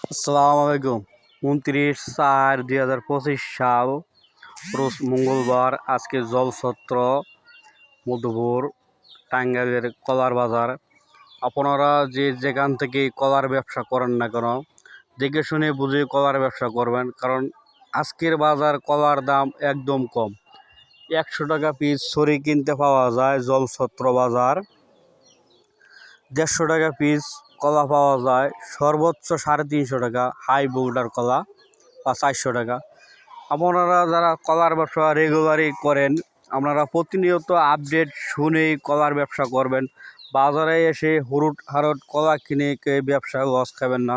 আসসালামু আলাইকুম। উনত্রিশ চার দুই হাজার পঁচিশ সাল, রোজ মঙ্গলবার, আজকে জলছত্র, মধুপুর, টাঙ্গাইলের কলার বাজার। আপনারা যে যেখান থেকে কলার ব্যবসা করেন না কেন, দেখে শুনে বুঝে কলার ব্যবসা করবেন, কারণ আজকের বাজার কলার দাম একদম কম। একশো টাকা পিস ছড়ি কিনতে পাওয়া যায় জলছত্র বাজার। দেড়শো টাকা পিস কলা পাওয়া যায়। সর্বোচ্চ সাড়ে তিনশো টাকা হাই বোল্ডার কলা বা চারশো টাকা। আপনারা যারা কলার ব্যবসা রেগুলারই করেন, আপনারা প্রতিনিয়ত আপডেট শুনেই কলার ব্যবসা করবেন। বাজারে এসে হুরুট হারট কলা কিনে কে ব্যবসা লস খাবেন না।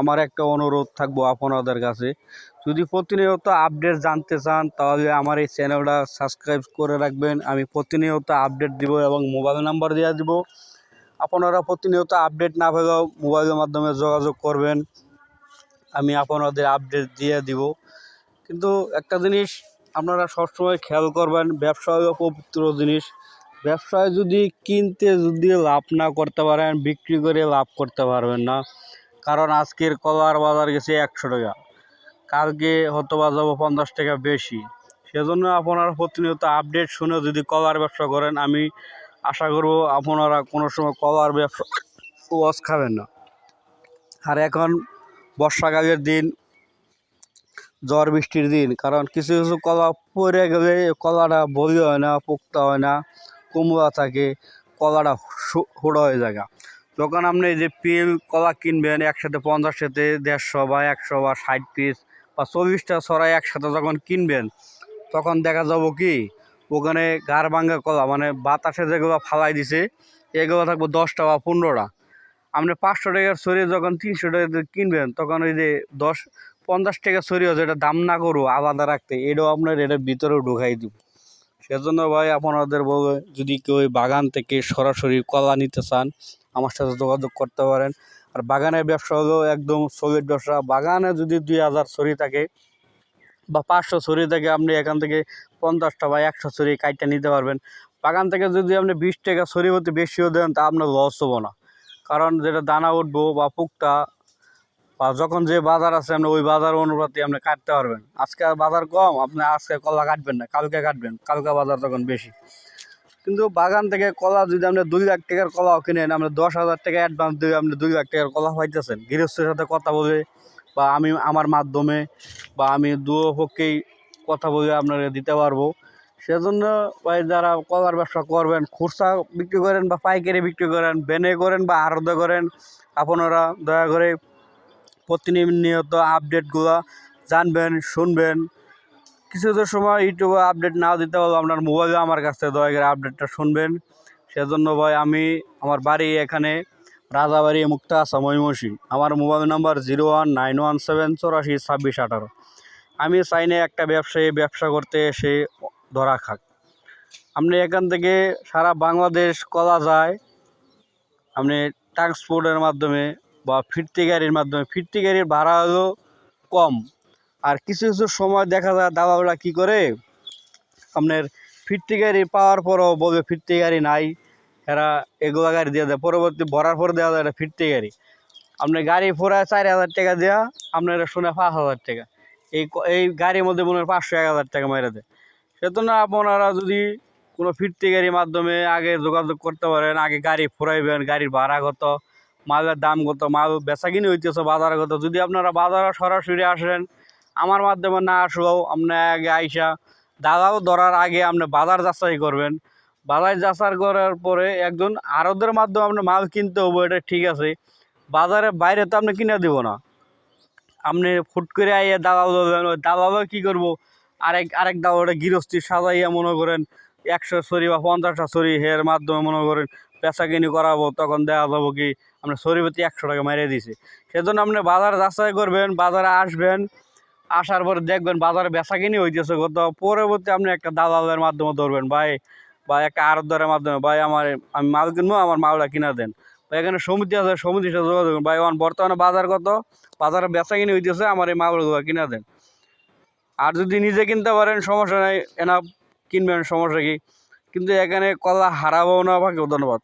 আমার একটা অনুরোধ থাকব আপনাদের কাছে। যদি প্রতিনিয়ত আপডেট জানতে চান, তাহলে আমার এই চ্যানেলটা সাবস্ক্রাইব করে রাখবেন। আমি প্রতিনিয়ত আপডেট দিব এবং মোবাইল নাম্বার দিয়ে দিব। আপনারা প্রতিনিয়ত আপডেট না পেলেও মোবাইলের মাধ্যমে যোগাযোগ করবেন। আমি আপনাদের আপডেট দিয়ে দিব। কিন্তু একটা জিনিস, আপনারা সবসময় খেয়াল করবেন ব্যবসা পবিত্র জিনিস। ব্যবসায় যদি কিনতে যদি লাভ না করতে পারেন, বিক্রি করে লাভ করতে পারবেন না। কারণ আজকের কলার বাজার গেছে একশো টাকা। কালকে হয়তো বা যাব পঞ্চাশ টাকা বেশি। সেজন্য আপনারা প্রতিনিয়ত আপডেট শুনে যদি কলার ব্যবসা করেন, আমি আশা করব আপনারা কোনো সময় কলার ব্যবসা লস খাবেন না। আর এখন বর্ষাকালের দিন, ঝড় বৃষ্টির দিন, কারণ কিছু কিছু কলা পড়ে গেলে কলাটা বলি হয় না, পোক্তা হয় না কুমড়া থাকে, কলাটা হুড়ো হয়ে যায় যখন আপনি যে পিল কলা কিনবেন, একসাথে পঞ্চাশ সাথে দেড়শো বা একশো বা ষাট পিস বা চল্লিশটা ছড়াই একসাথে যখন কিনবেন, তখন দেখা যাব কি ওখানে গার ভাঙ্গা কলা মানে বাতাসে যেগুলো ফালাই দিছে, এগুলো থাকব দশটা বা পনেরোটা। আপনি পাঁচশো টাকার ছড়ি যখন তিনশো টাকা কিনবেন, তখন ওই যে দশ, পঞ্চাশ টাকা ছড়িও যেটা দাম না করব, আলাদা রাখতে, এটাও আপনার এটা ভিতরেও ঢুকাই দিব। সেজন্য ভাই আপনাদের বলবে, যদি কেউ বাগান থেকে সরাসরি কলা নিতে চান, আমার সাথে যোগাযোগ করতে পারেন। আর বাগানের ব্যবসা হলো একদম সলিড ব্যবসা। বাগানে যদি দুই হাজার ছড়ি থাকে বা পাঁচশো ছুরি থেকে আপনি এখান থেকে পঞ্চাশটা বা একশো ছুরি কাইটটা নিতে পারবেন। বাগান থেকে যদি আপনি বিশ টাকা ছড়ি হতে বেশিও দেন, তা আপনার লস হব না। কারণ যেটা দানা উঠবো বা পুকটা বা যখন যে বাজার আছে, আপনি ওই বাজার অনুপাতে আপনি কাটতে পারবেন। আজকে বাজার কম, আপনি আজকে কলা কাটবেন না, কালকে কাটবেন, কালকে বাজার তখন বেশি। কিন্তু বাগান থেকে কলা যদি আপনি দুই লাখ টাকার কলাও কিনেন, আপনি দশ হাজার টাকা অ্যাডভান্স দিয়ে আপনি দুই লাখ টাকার কলা পাইতেছেন। গৃহস্থের সাথে কথা বলে বা আমি, আমার মাধ্যমে বা আমি দুপক্ষেই কথা বলে আপনাকে দিতে পারব। সেজন্য ভাই, যারা কলার ব্যবসা করবেন খুচরা বিক্রি করেন বা পাইকারি বিক্রি করেন, বেনে করেন বা আরদে করেন, আপনারা দয়া করে প্রতিনিয়ত আপডেটগুলো জানবেন, শুনবেন। কিছু কিছু সময় ইউটিউবে আপডেট না দিতে পারব আপনার মোবাইলে আমার কাছ থেকে দয়া করে আপডেটটা শুনবেন। সেজন্য ভাই, আমি আমার বাড়ি এখানে রাজাবাড়ি মুক্তা আসাম ময়মনসিং আমার mobile number zero one nine one seven চৌরাশি ছাব্বিশ আঠারো। আমি চাই না একটা ব্যবসায়ী ব্যবসা করতে এসে ধরা খাক। আপনি এখান থেকে সারা বাংলাদেশ কলা যায়। আপনি ট্রান্সপোর্টের মাধ্যমে বা ফিরতি গাড়ির মাধ্যমে, ফিরতি গাড়ির ভাড়া হলো কম। আর কিছু কিছু সময় দেখা যায় দালালরা কী করে? আপনার ফিরতি গাড়ি পাওয়ার পরও বলবে ফিরতি গাড়ি নাই। এরা এগুলো গাড়ি দিয়ে দেয়। পরবর্তী ভরার পর দেওয়া যায় ফিরতি গাড়ি। আপনি গাড়ি ফোরায় চার হাজার টাকা দেওয়া আপনার শুনে পাঁচ হাজার টাকা। এই এই গাড়ির মধ্যে মনে হয় পাঁচশো, এক হাজার টাকা মেরে দেয়। সেজন্য আপনারা যদি কোনো ফিরতি গাড়ির মাধ্যমে আগে যোগাযোগ করতে পারেন, আগে গাড়ি ফুরাইবেন, গাড়ির ভাড়া কত, মালের দাম কত, মাল বেচা কিনে হইতেছে, বাজারে কত। যদি আপনারা বাজারে সরাসরি আসেন, আমার মাধ্যমে না আসলেও আপনি আগে আইসা দাদাও ধরার আগে আপনি বাজার যাচাই করবেন। বাজার যাচার করার পরে একজন আরদের মাধ্যমে আপনি মাল কিনতে হব, এটা ঠিক আছে। বাজারে বাইরে তো আপনি কিনে দিব না। আপনি ফুট করে আইয়ে দালাল ধরবেন ওই দালালও কী করব? আরেক আরেক দালালটা গৃহস্থী সাজাইয়া মনে করেন একশো ছড়ি বা পঞ্চাশটা ছড়ি হের মাধ্যমে মনে করেন বেচা কিনি করাবো, তখন দেওয়া যাব কি ছড়ি প্রতি একশো টাকা মেরে দিছি। সেজন্য আপনি বাজার যাচাই করবেন, বাজারে আসবেন, আসার পরে দেখবেন বাজারে বেচা কিনি হইতেছে কত পরবর্তী আপনি একটা দালালের মাধ্যমে ধরবেন, ভাই বা একটা আড়তদারের মাধ্যমে, ভাই, আমার, আমি মাল কিনবো, আমার মালটা কিনা দেন। বা এখানে সমিতি আছে, সমিতির সাথে যোগাযোগ। ভাই আমার বর্তমানে বাজার কত? বাজারে বেচা কিনে হইতেছে, আমার এই মালগুলো কিনা দেন। আর যদি নিজে কিনতে পারেন, সমস্যা নাই এনা কিনবেন, সমস্যা কি? কিন্তু এখানে কলা হারাবো না পাকে ধন্যবাদ।